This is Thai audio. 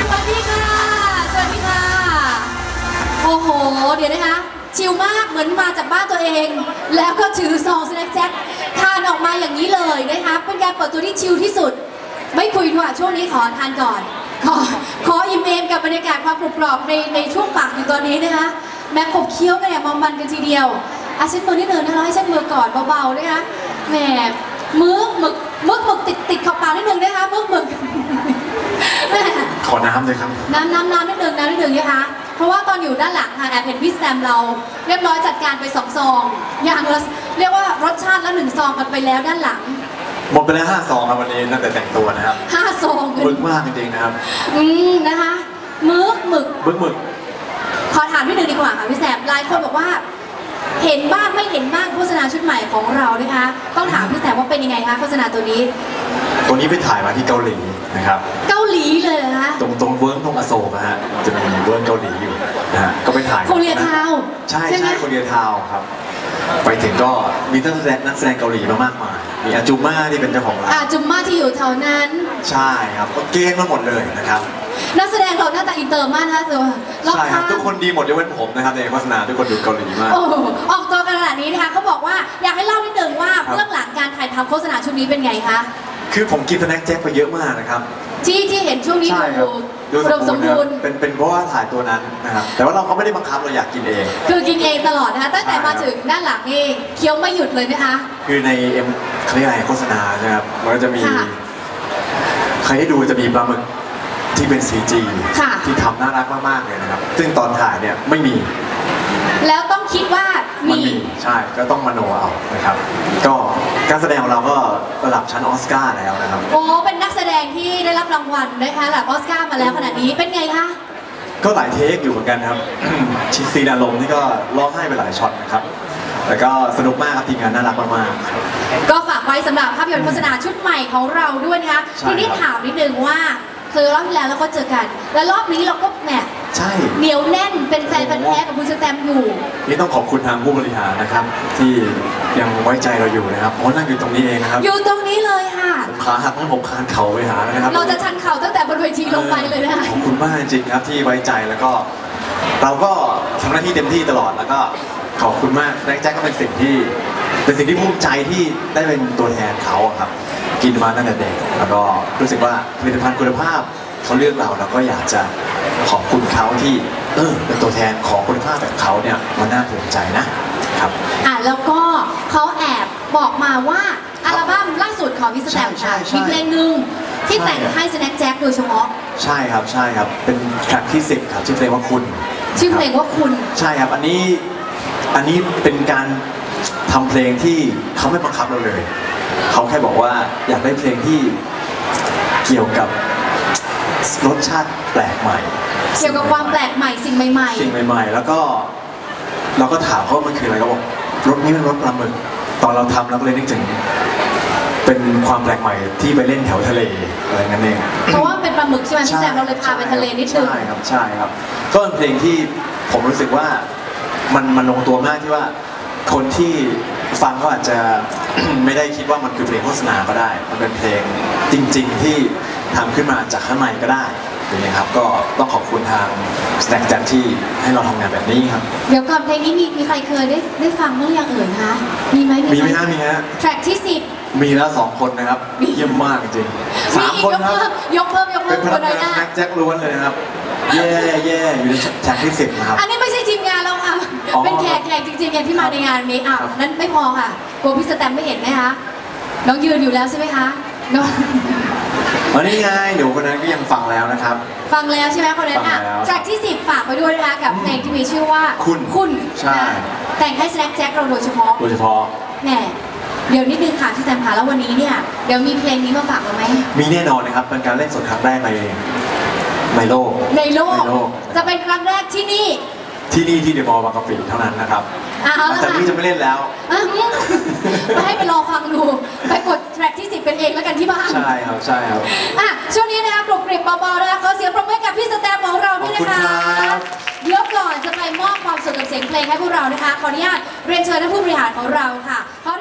สวัสดีค่ะ สวัสดีค่ะ โอ้โห เดี๋ยวนะคะ ชิลมาก เหมือนมาจากบ้านตัวเอง แล้วก็ถือซองสแน็คแจ็คทานออกมาอย่างนี้เลยนะคะ เป็นการเปิดตัวที่ชิลที่สุด ไม่คุยดีกว่าช่วงนี้ขอทานก่อน ขอขออิ่มเอมกับบรรยากาศความกรุบกรอบในในช่วงปากอยู่ตอนนี้นะคะ แม้ขบเคี้ยวกันอย่างมอมมันกันทีเดียวอาเช็ดมือนิดนึงนะคะให้เช็ดมือก่อนเบาๆนะคะแหมมือหมึกมึกหมึกติดติดขอบปากนิดนึงนะคะมึกหมึกแหมขอน้ำเลยครับ น้ำน้ำน้ำนิดนึงน้ำนิดนึงนะคะ เพราะว่าตอนอยู่ด้านหลังค่ะแอบเห็นพี่แซมเรา เรียบร้อยจัดการไปสองซองอย่างละเรียกว่ารสชาติละหนึ่งซองกันไปแล้วด้านหลัง หมดไปแล้วห้าซองครับวันนี้ตั้งแต่แต่งตัวนะครับห้าซองกันบึกมากจริงๆนะครับ อืมนะคะมึกหมึกบึกหมึกขอถามนิดนึงดีกว่าค่ะพี่แซมหลายคนบอกว่า เห็นบ้างไม่เห็นบ้างโฆษณาชุดใหม่ของเรานะคะ ต้องถามพี่แซมว่าเป็นยังไงคะโฆษณาตัวนี้ ตัวนี้ไปถ่ายมาที่เกาหลีนะครับเกาหลีเลยเหรอคะตรงตรงเวิร์กตรงอโศกนะฮะจะมีเวิร์กเกาหลีอยู่นะฮะก็ไปถ่ายโคเรียทาวน์ใช่ไหมใช่โคเรียทาวน์ครับ ไปถึงก็มีนักแสดงนักแสดงเกาหลีมามากมาย มีอาจูม่าที่เป็นเจ้าของร้าอ่านจุมมาที่อยู่แถวนั้น ใช่ครับก็เกณฑ์มาหมดเลยนะครับนักแสดงเราหน้าตาอินเตอร์มากนะคะแต่ว่ารอบใช่ครับข้างทุกคนดีหมดยกเว้นผมนะครับในโฆษณาทุกคนดูเกาหลีมาก โอ้โหออกตัวกันขนาดนี้นะคะเขาบอกว่าอยากให้เล่านิดนึงว่าครับ เบื้องหลังการถ่ายทำโฆษณาชุดนี้เป็นไงคะคือผมกินสแน็คแจ็คไปเยอะมากนะครับ ที่ที่เห็นช่วงนี้ใช่คดูรับ ดู อุดมสสมมบูบูรรณ์ณ์นะเป็นเป็นเพราะว่าถ่ายตัวนั้นนะครับ แต่ว่าเราก็ไม่ได้บังคับเราอยากกินเอง คือกินเองตลอดนะคะตั้งแต่ใช่ครับมาถึงด้านหลังนี่เคี้ยวไม่หยุดเลยนะคะ คือในเอ็มเขาเรียกอะไรโฆษณาใช่ไหมครับมันก็จะมีค่ะใครได้ดูจะมีปลาหมึกที่เป็น CG ค่ะที่ทำน่ารักมากๆเลยนะครับ ซึ่งตอนถ่ายเนี่ยไม่มี แล้วต้องคิดว่ามัมีมีใช่ก็ต้องมโนเอานะครับ ก็การแสดงของเราก็ระดับชั้นออสการ์แล้วนะครับโอ้เป็นนักแสด งที่ได้รับรางวัลนะคะระดับออสการ์มาแล้วขนาดนี้เป็นไงคะ ก็หลายเทคอยู่เหมือนกันครับ ชิซีนอารมณ์นี่ก็ร้องไห้ไปหลายช็อตนะครับแต่ก็สนุกมากครับทีมงานน่ารักมากๆครับก็ฝากไว้สำหรับภาพยนตร์โฆษณาชุดใหม่ของเราด้วยนะคะใช่ทีนี้ครับถามนิดนึงว่าคือรอบที่แล้วเราก็เจอกัน แล้วรอบนี้เราก็แหมใช่เหนียวแน่นเป็นแฟนพันธุ์แท้กับคุณสแตมป์อยู่ นี่ต้องขอบคุณทางผู้บริหารนะครับ ที่ยังไว้ใจเราอยู่นะครับเพราะนั่งอยู่ตรงนี้เองนะครับ อยู่ตรงนี้เลยค่ะผม ขาหักต้องผมคานเข่าไปหาแล้วนะครับเราจะชันเข่าตั้งแต่บนเวทีลงไปเลยนะคะขอบคุณมากจริงๆครับที่ไว้ใจแล้วก็ เราก็ทำหน้าที่เต็มที่ตลอดแล้วก็ขอบคุณมากแรงแจ็คก็เป็นสิ่งที่ เป็นสิ่งที่ภูมิใจที่ได้เป็นตัวแทนเขาอะครับ กินมาตั้งแต่เด็กแล้วก็รู้สึกว่าผลิตภัณฑ์คุณภาพเขาเลือกเราเราก็อยากจะขอบคุณเขาที่เออเป็นตัวแทนของคุณภาพแบบเขาเนี่ยมันน่าภูมิใจนะครับอะแล้วก็เขาแอบบอกมาว่า อัลบั้มล่าสุดของพี่สแตมป์ใช่ค่ะใช่มีเพลงหนึ่งที่ใช่แต่งให้สแน็คแจ็คโดยเฉพาะ ใช่ครับใช่ครับ เป็นแทร็กที่ 10 ครับชื่อเพลงว่าคุณ ชื่อเพลงว่าคุณ ใช่ครับอันนี้อันนี้เป็นการทำเพลงที่เขาไม่บังคับเราเลย เขาแค่บอกว่าอยากได้เพลงที่เกี่ยวกับรสชาติแปลกใหม่ เกี่ยวกับความแปลกใหม่สิ่งใหม่ สิ่งใหม่ ๆ แล้วก็เราก็ถามเขาว่ามันคืออะไรเขาบอกรสนี้เป็นรสปลาหมึก ตอนเราทำเราก็เลยนึกถึง เป็นความแปลกใหม่ที่ไปเล่นแถวทะเลอะไรงั้นเองๆเพราะว่าเป็นปลาหมึกใช่ไหมพี่แซมเราเลยพาไปทะเลนิดนึงใช่ครับใช่ครับ ก็เป็นเพลงที่ผมรู้สึกว่ามันมันลงตัวมากที่ว่า คนที่ฟังก็อาจจะไม่ได้คิดว่ามันคือเพลงโฆษณาก็ได้ มันเป็นเพลงจริง ๆ ที่ทำขึ้นมาจากข้างในก็ได้ อย่างนี้ยครับ ก็ต้องขอบคุณทางสแน็คจัดที่ให้เราทำงานแบบนี้ครับ เดี๋ยวก่อนเพลงนี้มีมีใครเคยได้ได้ฟังบ้างหรือยังเอ่ยคะ มีไหมมีไหมฮะมีฮะแทร็กที่สิบ มีแล้วสองคนนะครับมี เยี่ยมมากจริงๆมีสามอีกคนยกครับเพิ่มยกเพิ่มยกเป็เพิ่นมพคนันกน้องยหน้างาสแน็คแจ็คล้วนเลยนะครับแย่แย่อยู่ในแท็กที่สิบนะครับ อันนี้ไม่ใช่ทีมงานเราค่ะ อ๋อเป็นแขกแขกจริงๆไงที่มาในงานนี้อะครับ นั้นไม่พอค่ะกลัวพี่สแตมไม่เห็นนะคะน้องยืนอยู่แล้วใช่ไหมคะน้อง วันนี้ไงเดี๋ยวคนนั้นก็ยังฟังแล้วนะครับ ฟังแล้วใช่ไหมคนนั้นอะฟังแล้วแทร็กที่ 10 ฝากไปด้วยนะคะกับเพลงที่มีชื่อว่าคุณ คุณใช่ นะแต่งให้สแน็คแจ็คเราโดยเฉพาะโดยเฉพาะแหมเดี๋ยวนิดนึงค่ะพี่แซมค่ะแล้ววันนี้เนี่ยเดี๋ยวมีเพลงนี้มาฝากเราไหมมีแน่นอนนะครับเป็นการเล่นสดครั้งแรกในในโลก ในโลก ในโลก จะเป็นครั้งแรกที่นี่ ที่นี่ที่เดอะมอลล์บางกะปิเท่านั้นนะครับเอาหลัละงจากค่ะนี้จะไม่เล่นแล้ว อะอืมมาให้ไปรอฟังดู ไปกดแทร็กที่10เป็นเองแล้วกันที่บ้าน ใช่ครับ ใช่ครับ อะช่วงนี้นะคะกรุบกริบเบาๆนะคะขอเสียงปรบมือให้กับพี่สแตมของเราด้วยนะคะขอบคุณครับ เดี๋ยวก่อนจะไปมอบความสุขกับเสียงเพลงให้พวกเรานะคะ ขออนุญาตเรียนเชิญท่านผู้บริหารของเราค่ะขอ